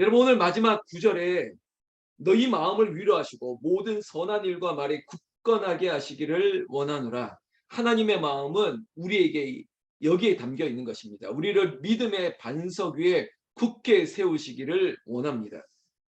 여러분 오늘 마지막 구절에 너희 마음을 위로하시고 모든 선한 일과 말에 굳건하게 하시기를 원하노라. 하나님의 마음은 우리에게 여기에 담겨 있는 것입니다. 우리를 믿음의 반석 위에 굳게 세우시기를 원합니다.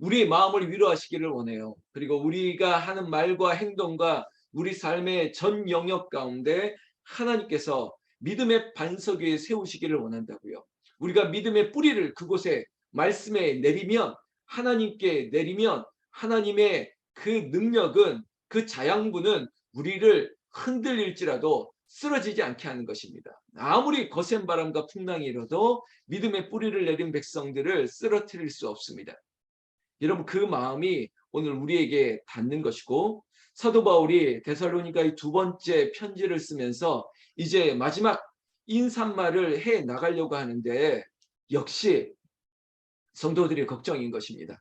우리의 마음을 위로하시기를 원해요. 그리고 우리가 하는 말과 행동과 우리 삶의 전 영역 가운데 하나님께서 믿음의 반석 위에 세우시기를 원한다고요. 우리가 믿음의 뿌리를 그곳에 말씀에 내리면 하나님께 내리면 하나님의 그 능력은 그 자양분은 우리를 흔들릴지라도 쓰러지지 않게 하는 것입니다. 아무리 거센 바람과 풍랑이 일어도 믿음의 뿌리를 내린 백성들을 쓰러뜨릴 수 없습니다. 여러분 그 마음이 오늘 우리에게 닿는 것이고 사도 바울이 데살로니가의 두 번째 편지를 쓰면서 이제 마지막 인사말을 해 나가려고 하는데 역시 성도들이 걱정인 것입니다.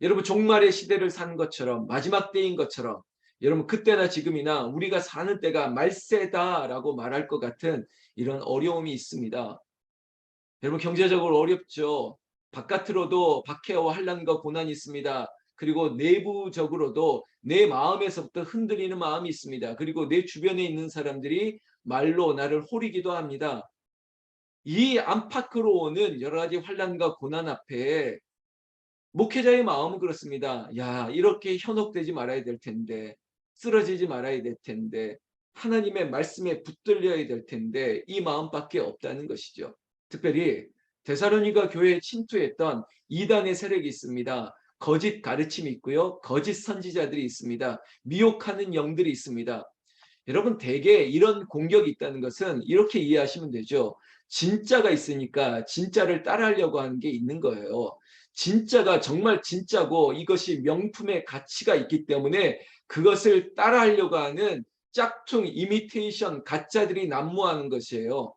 여러분 종말의 시대를 사는 것처럼 마지막 때인 것처럼 여러분 그때나 지금이나 우리가 사는 때가 말세다라고 말할 것 같은 이런 어려움이 있습니다. 여러분 경제적으로 어렵죠. 바깥으로도 박해와 환란과 고난이 있습니다. 그리고 내부적으로도 내 마음에서부터 흔들리는 마음이 있습니다. 그리고 내 주변에 있는 사람들이 말로 나를 호리기도 합니다. 이 안팎으로 오는 여러 가지 환란과 고난 앞에 목회자의 마음은 그렇습니다. 야 이렇게 현혹되지 말아야 될 텐데 쓰러지지 말아야 될 텐데 하나님의 말씀에 붙들려야 될 텐데 이 마음밖에 없다는 것이죠. 특별히 데사로니가 교회에 침투했던 이단의 세력이 있습니다. 거짓 가르침이 있고요. 거짓 선지자들이 있습니다. 미혹하는 영들이 있습니다. 여러분 대개 이런 공격이 있다는 것은 이렇게 이해하시면 되죠. 진짜가 있으니까 진짜를 따라하려고 하는 게 있는 거예요. 진짜가 정말 진짜고 이것이 명품의 가치가 있기 때문에 그것을 따라하려고 하는 짝퉁 이미테이션 가짜들이 난무하는 것이에요.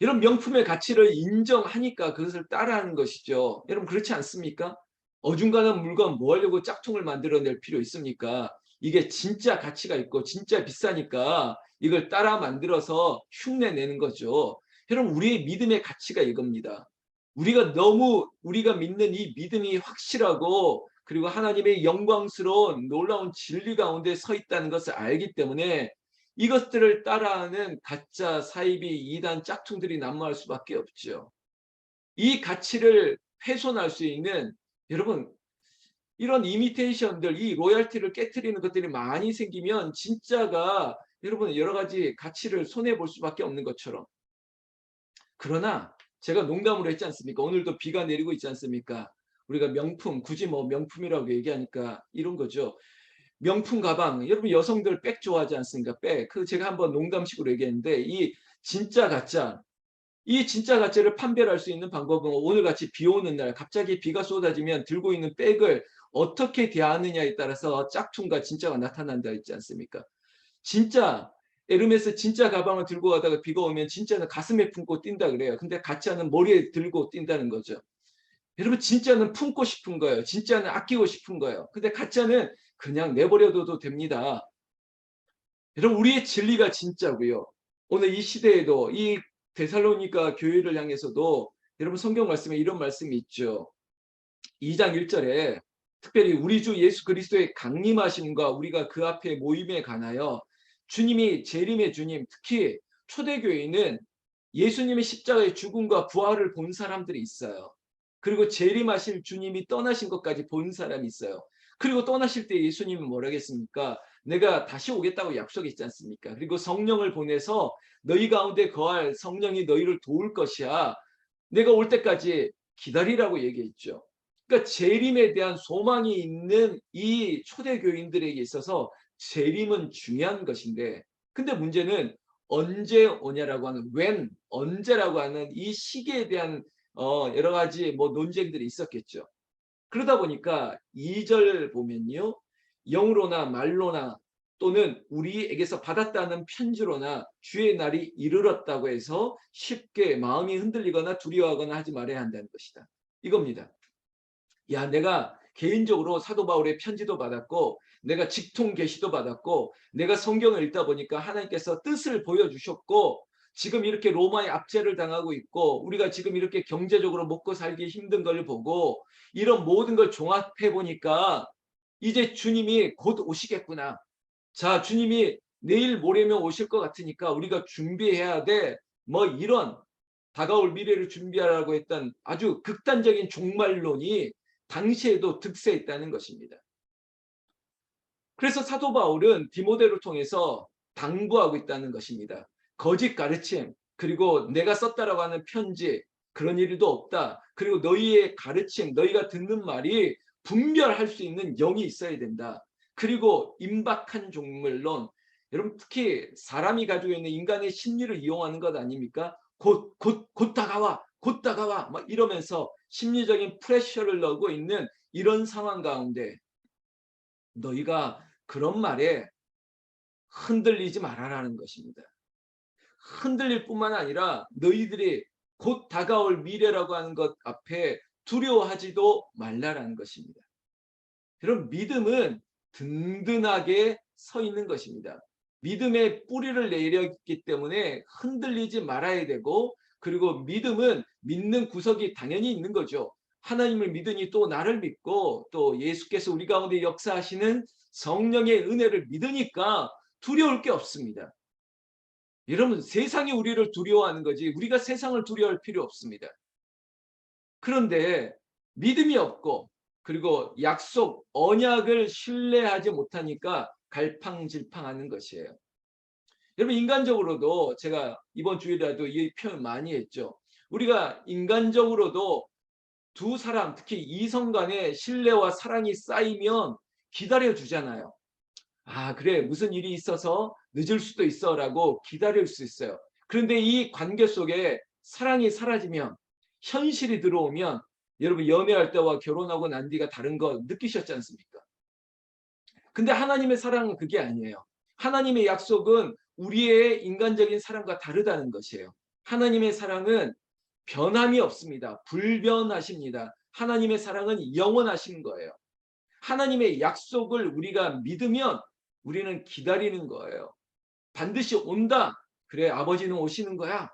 이런 명품의 가치를 인정하니까 그것을 따라하는 것이죠. 여러분 그렇지 않습니까? 어중간한 물건 뭐 하려고 짝퉁을 만들어낼 필요 있습니까? 이게 진짜 가치가 있고 진짜 비싸니까 이걸 따라 만들어서 흉내 내는 거죠. 여러분 우리의 믿음의 가치가 이겁니다. 우리가 너무 우리가 믿는 이 믿음이 확실하고 그리고 하나님의 영광스러운 놀라운 진리 가운데 서 있다는 것을 알기 때문에 이것들을 따라하는 가짜 사이비 이단 짝퉁들이 난무할 수밖에 없죠. 이 가치를 훼손할 수 있는 여러분 이런 이미테이션들 이 로열티를 깨뜨리는 것들이 많이 생기면 진짜가 여러분 여러 가지 가치를 손해 볼 수밖에 없는 것처럼 그러나 제가 농담으로 했지 않습니까? 오늘도 비가 내리고 있지 않습니까? 우리가 명품 굳이 뭐 명품이라고 얘기하니까 이런 거죠. 명품 가방 여러분 여성들 백 좋아하지 않습니까? 백. 그 제가 한번 농담식으로 얘기했는데 이 진짜 가짜 이 진짜 가짜를 판별할 수 있는 방법은 오늘같이 비 오는 날 갑자기 비가 쏟아지면 들고 있는 백을 어떻게 대하느냐에 따라서 짝퉁과 진짜가 나타난다 했지 않습니까? 진짜 에르메스 진짜 가방을 들고 가다가 비가 오면 진짜는 가슴에 품고 뛴다 그래요. 근데 가짜는 머리에 들고 뛴다는 거죠. 여러분 진짜는 품고 싶은 거예요. 진짜는 아끼고 싶은 거예요. 근데 가짜는 그냥 내버려둬도 됩니다. 여러분 우리의 진리가 진짜고요. 오늘 이 시대에도 이 데살로니가 교회를 향해서도 여러분 성경 말씀에 이런 말씀이 있죠. 2장 1절에 특별히 우리 주 예수 그리스도의 강림하심과 우리가 그 앞에 모임에 관하여 주님이 재림의 주님 특히 초대교회는 예수님의 십자가의 죽음과 부활을 본 사람들이 있어요. 그리고 재림하실 주님이 떠나신 것까지 본 사람이 있어요. 그리고 떠나실 때 예수님은 뭐라겠습니까? 내가 다시 오겠다고 약속했지 않습니까? 그리고 성령을 보내서 너희 가운데 거할 성령이 너희를 도울 것이야. 내가 올 때까지 기다리라고 얘기했죠. 그러니까 재림에 대한 소망이 있는 이 초대교인들에게 있어서 재림은 중요한 것인데 근데 문제는 언제 오냐라고 하는 when 언제라고 하는 이 시기에 대한 어 여러 가지 뭐 논쟁들이 있었겠죠. 그러다 보니까 2절 보면요. 영으로나 말로나 또는 우리에게서 받았다는 편지로나 주의 날이 이르렀다고 해서 쉽게 마음이 흔들리거나 두려워하거나 하지 말아야 한다는 것이다. 이겁니다. 야 내가 개인적으로 사도 바울의 편지도 받았고 내가 직통 계시도 받았고 내가 성경을 읽다 보니까 하나님께서 뜻을 보여주셨고 지금 이렇게 로마의 압제를 당하고 있고 우리가 지금 이렇게 경제적으로 먹고 살기 힘든 걸 보고 이런 모든 걸 종합해 보니까 이제 주님이 곧 오시겠구나. 자, 주님이 내일 모레면 오실 것 같으니까 우리가 준비해야 돼. 뭐 이런 다가올 미래를 준비하라고 했던 아주 극단적인 종말론이 당시에도 득세했다는 것입니다. 그래서 사도 바울은 디모데를 통해서 당부하고 있다는 것입니다. 거짓 가르침 그리고 내가 썼다라고 하는 편지 그런 일도 없다. 그리고 너희의 가르침 너희가 듣는 말이 분별할 수 있는 영이 있어야 된다. 그리고 임박한 종말론 여러분 특히 사람이 가지고 있는 인간의 심리를 이용하는 것 아닙니까? 곧 곧 곧 다가와 곧 다가와 막 이러면서 심리적인 프레셔를 넣고 있는 이런 상황 가운데 너희가 그런 말에 흔들리지 말아라는 것입니다. 흔들릴 뿐만 아니라 너희들이 곧 다가올 미래라고 하는 것 앞에 두려워하지도 말라라는 것입니다. 여러분 믿음은 든든하게 서 있는 것입니다. 믿음의 뿌리를 내렸기 때문에 흔들리지 말아야 되고 그리고 믿음은 믿는 구석이 당연히 있는 거죠. 하나님을 믿으니 또 나를 믿고 또 예수께서 우리 가운데 역사하시는 성령의 은혜를 믿으니까 두려울 게 없습니다. 여러분 세상이 우리를 두려워하는 거지 우리가 세상을 두려워할 필요 없습니다. 그런데 믿음이 없고 그리고 약속 언약을 신뢰하지 못하니까 갈팡질팡하는 것이에요. 여러분 인간적으로도 제가 이번 주일에도 이 표현 많이 했죠. 우리가 인간적으로도 두 사람 특히 이성 간의 신뢰와 사랑이 쌓이면 기다려 주잖아요. 아 그래 무슨 일이 있어서 늦을 수도 있어 라고 기다릴 수 있어요. 그런데 이 관계 속에 사랑이 사라지면 현실이 들어오면 여러분 연애할 때와 결혼하고 난 뒤가 다른 거 느끼셨지 않습니까? 근데 하나님의 사랑은 그게 아니에요. 하나님의 약속은 우리의 인간적인 사랑과 다르다는 것이에요. 하나님의 사랑은 변함이 없습니다. 불변하십니다. 하나님의 사랑은 영원하신 거예요. 하나님의 약속을 우리가 믿으면 우리는 기다리는 거예요. 반드시 온다. 그래 아버지는 오시는 거야.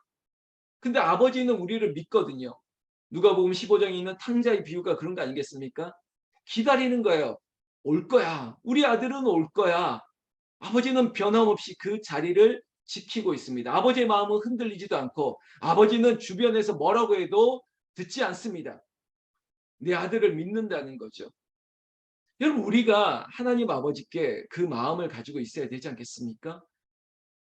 근데 아버지는 우리를 믿거든요. 누가복음 15장에 있는 탕자의 비유가 그런 거 아니겠습니까? 기다리는 거예요. 올 거야. 우리 아들은 올 거야. 아버지는 변함없이 그 자리를 지키고 있습니다. 아버지의 마음은 흔들리지도 않고 아버지는 주변에서 뭐라고 해도 듣지 않습니다. 내 아들을 믿는다는 거죠. 여러분 우리가 하나님 아버지께 그 마음을 가지고 있어야 되지 않겠습니까?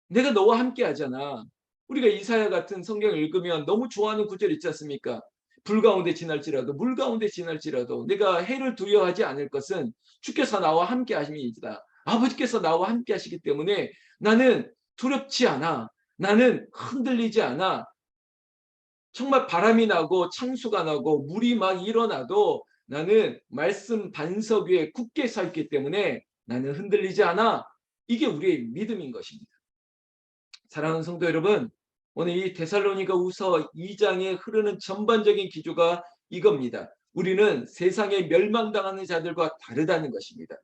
내가 너와 함께 하잖아. 우리가 이사야 같은 성경을 읽으면 너무 좋아하는 구절 있지 않습니까? 불 가운데 지날지라도 물 가운데 지날지라도 내가 해를 두려워하지 않을 것은 주께서 나와 함께 하심이다. 아버지께서 나와 함께 하시기 때문에 나는 두렵지 않아. 나는 흔들리지 않아. 정말 바람이 나고 창수가 나고 물이 막 일어나도 나는 말씀 반석 위에 굳게 서 있기 때문에 나는 흔들리지 않아. 이게 우리의 믿음인 것입니다. 사랑하는 성도 여러분, 오늘 이 데살로니가 우서 2장에 흐르는 전반적인 기조가 이겁니다. 우리는 세상에 멸망당하는 자들과 다르다는 것입니다.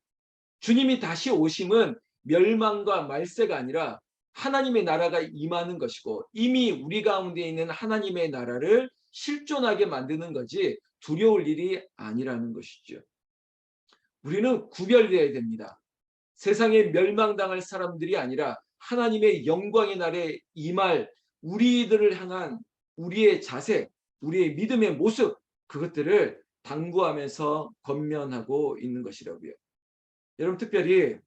주님이 다시 오심은 멸망과 말세가 아니라 하나님의 나라가 임하는 것이고 이미 우리 가운데 있는 하나님의 나라를 실존하게 만드는 거지 두려울 일이 아니라는 것이죠. 우리는 구별되어야 됩니다. 세상에 멸망당할 사람들이 아니라 하나님의 영광의 날에 임할 우리들을 향한 우리의 자세, 우리의 믿음의 모습 그것들을 당부하면서 건면하고 있는 것이라고요. 여러분 특별히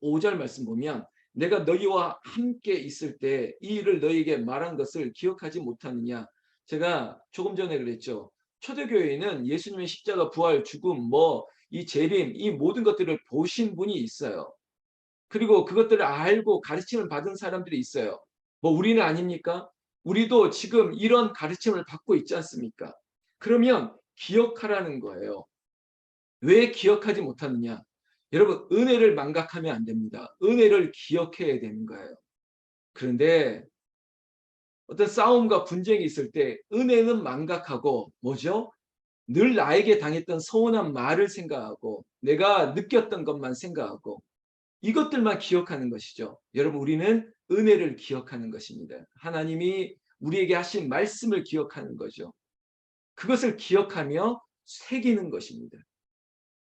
5절 말씀 보면 내가 너희와 함께 있을 때 이 일을 너희에게 말한 것을 기억하지 못하느냐 제가 조금 전에 그랬죠. 초대교회에는 예수님의 십자가 부활 죽음 뭐 이 재림 이 모든 것들을 보신 분이 있어요. 그리고 그것들을 알고 가르침을 받은 사람들이 있어요. 뭐 우리는 아닙니까? 우리도 지금 이런 가르침을 받고 있지 않습니까? 그러면 기억하라는 거예요. 왜 기억하지 못하느냐? 여러분 은혜를 망각하면 안 됩니다. 은혜를 기억해야 되는 거예요. 그런데 어떤 싸움과 분쟁이 있을 때 은혜는 망각하고 뭐죠? 늘 나에게 당했던 서운한 말을 생각하고 내가 느꼈던 것만 생각하고 이것들만 기억하는 것이죠. 여러분 우리는 은혜를 기억하는 것입니다. 하나님이 우리에게 하신 말씀을 기억하는 거죠. 그것을 기억하며 새기는 것입니다.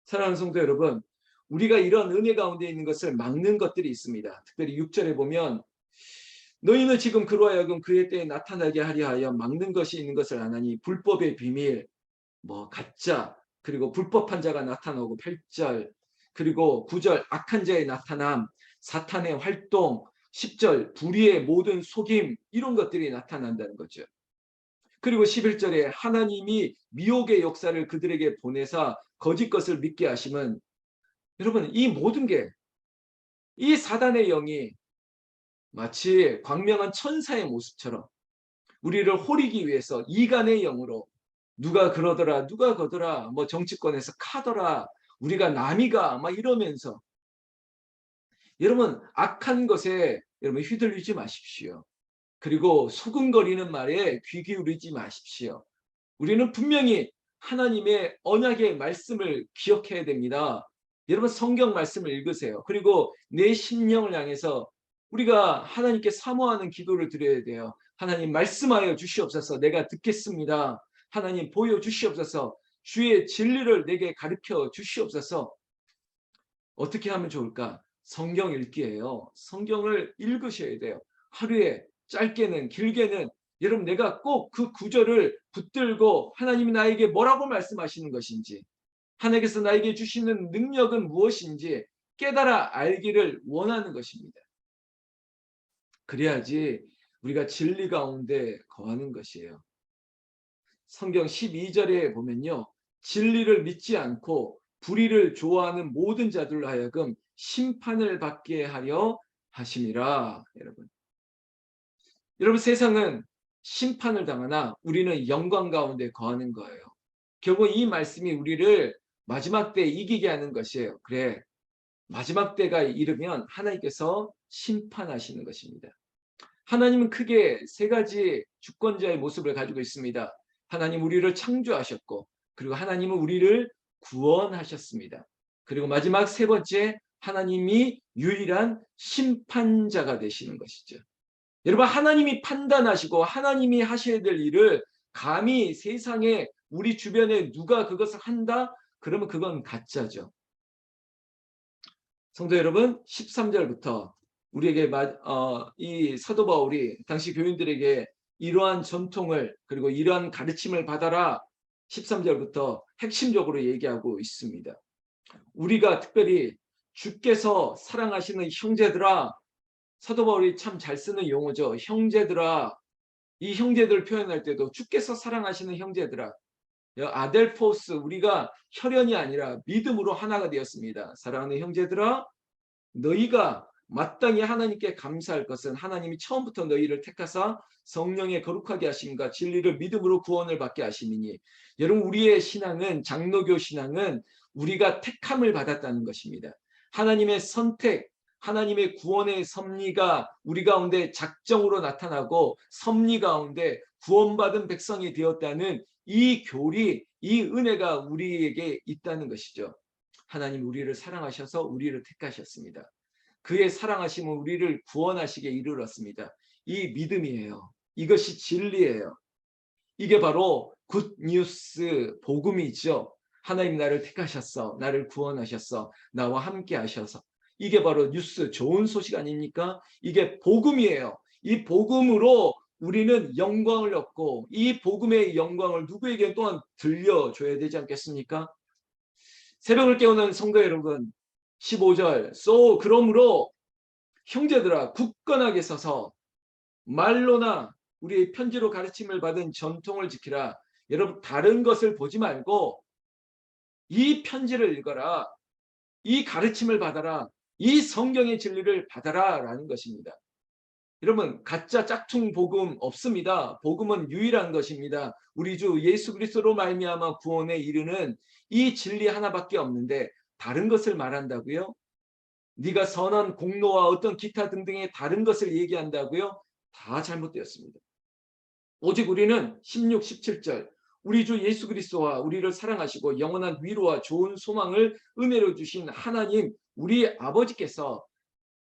사랑하는 성도 여러분, 우리가 이런 은혜 가운데 있는 것을 막는 것들이 있습니다. 특별히 6절에 보면 너희는 지금 그로 하여금 그의 때에 나타나게 하려 하여 막는 것이 있는 것을 아나니 불법의 비밀, 뭐 가짜, 그리고 불법한 자가 나타나고 8절, 그리고 9절 악한 자의 나타남, 사탄의 활동, 10절 불의의 모든 속임 이런 것들이 나타난다는 거죠. 그리고 11절에 하나님이 미혹의 역사를 그들에게 보내사 거짓 것을 믿게 하시면 여러분 이 모든 게 이 사단의 영이 마치 광명한 천사의 모습처럼 우리를 호리기 위해서 이간의 영으로 누가 그러더라 누가 거더라 뭐 정치권에서 카더라 우리가 남이가 막 이러면서 여러분 악한 것에 여러분 휘둘리지 마십시오. 그리고 소근거리는 말에 귀 기울이지 마십시오. 우리는 분명히 하나님의 언약의 말씀을 기억해야 됩니다. 여러분 성경 말씀을 읽으세요. 그리고 내 심령을 향해서 우리가 하나님께 사모하는 기도를 드려야 돼요. 하나님 말씀하여 주시옵소서 내가 듣겠습니다. 하나님 보여 주시옵소서 주의 진리를 내게 가르쳐 주시옵소서 어떻게 하면 좋을까? 성경 읽기예요. 성경을 읽으셔야 돼요. 하루에 짧게는 길게는 여러분 내가 꼭 그 구절을 붙들고 하나님이 나에게 뭐라고 말씀하시는 것인지 하나님께서 나에게 주시는 능력은 무엇인지 깨달아 알기를 원하는 것입니다. 그래야지 우리가 진리 가운데 거하는 것이에요. 성경 12절에 보면요. 진리를 믿지 않고 불의를 좋아하는 모든 자들로 하여금 심판을 받게 하려 하심이라 여러분. 여러분 세상은 심판을 당하나 우리는 영광 가운데 거하는 거예요. 결국 이 말씀이 우리를 마지막 때 이기게 하는 것이에요. 그래 마지막 때가 이르면 하나님께서 심판하시는 것입니다. 하나님은 크게 세 가지 주권자의 모습을 가지고 있습니다. 하나님 우리를 창조하셨고 그리고 하나님은 우리를 구원하셨습니다. 그리고 마지막 세 번째 하나님이 유일한 심판자가 되시는 것이죠. 여러분 하나님이 판단하시고 하나님이 하셔야 될 일을 감히 세상에 우리 주변에 누가 그것을 한다? 그러면 그건 가짜죠. 성도 여러분 13절부터 우리에게 어, 이 사도 바울이 당시 교인들에게 이러한 전통을 그리고 이러한 가르침을 받아라 13절부터 핵심적으로 얘기하고 있습니다. 우리가 특별히 주께서 사랑하시는 형제들아 사도 바울이 참 잘 쓰는 용어죠. 형제들아 이 형제들 표현할 때도 주께서 사랑하시는 형제들아 아델포스 우리가 혈연이 아니라 믿음으로 하나가 되었습니다. 사랑하는 형제들아 너희가 마땅히 하나님께 감사할 것은 하나님이 처음부터 너희를 택하사 성령의 거룩하게 하심과 진리를 믿음으로 구원을 받게 하시니니 여러분 우리의 신앙은 장로교 신앙은 우리가 택함을 받았다는 것입니다. 하나님의 선택, 하나님의 구원의 섭리가 우리 가운데 작정으로 나타나고 섭리 가운데 구원받은 백성이 되었다는 이 교리, 이 은혜가 우리에게 있다는 것이죠. 하나님 우리를 사랑하셔서 우리를 택하셨습니다. 그의 사랑하심은 우리를 구원하시게 이르렀습니다. 이 믿음이에요. 이것이 진리예요. 이게 바로 굿뉴스 복음이죠. 하나님 나를 택하셨어. 나를 구원하셨어. 나와 함께 하셔서. 이게 바로 뉴스 좋은 소식 아닙니까? 이게 복음이에요. 이 복음으로 우리는 영광을 얻고 이 복음의 영광을 누구에게 또한 들려줘야 되지 않겠습니까? 새벽을 깨우는 성도 여러분 15절 so 그러므로 형제들아 굳건하게 서서 말로나 우리의 편지로 가르침을 받은 전통을 지키라. 여러분 다른 것을 보지 말고 이 편지를 읽어라. 이 가르침을 받아라. 이 성경의 진리를 받아라 라는 것입니다. 여러분 가짜 짝퉁 복음 없습니다. 복음은 유일한 것입니다. 우리 주 예수 그리스도로 말미암아 구원에 이르는 이 진리 하나밖에 없는데 다른 것을 말한다고요? 네가 선한 공로와 어떤 기타 등등의 다른 것을 얘기한다고요? 다 잘못되었습니다. 오직 우리는 16, 17절 우리 주 예수 그리스도와 우리를 사랑하시고 영원한 위로와 좋은 소망을 은혜로 주신 하나님 우리 아버지께서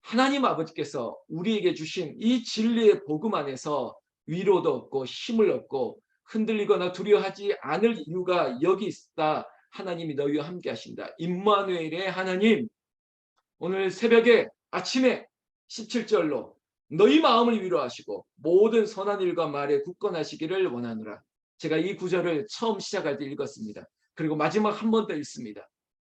하나님 아버지께서 우리에게 주신 이 진리의 복음 안에서 위로도 얻고 힘을 얻고 흔들리거나 두려워하지 않을 이유가 여기 있다. 하나님이 너희와 함께 하신다. 임마누엘의 하나님 오늘 새벽에 아침에 17절로 너희 마음을 위로하시고 모든 선한 일과 말에 굳건하시기를 원하노라. 제가 이 구절을 처음 시작할 때 읽었습니다. 그리고 마지막 한 번 더 읽습니다.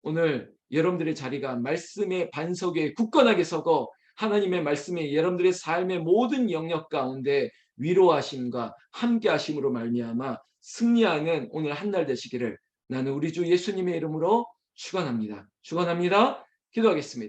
오늘 여러분들의 자리가 말씀의 반석 에 굳건하게 서고 하나님의 말씀에 여러분들의 삶의 모든 영역 가운데 위로하심과 함께 하심으로 말미암아 승리하는 오늘 한 날 되시기를 나는 우리 주 예수님의 이름으로 축원합니다. 축원합니다. 기도하겠습니다.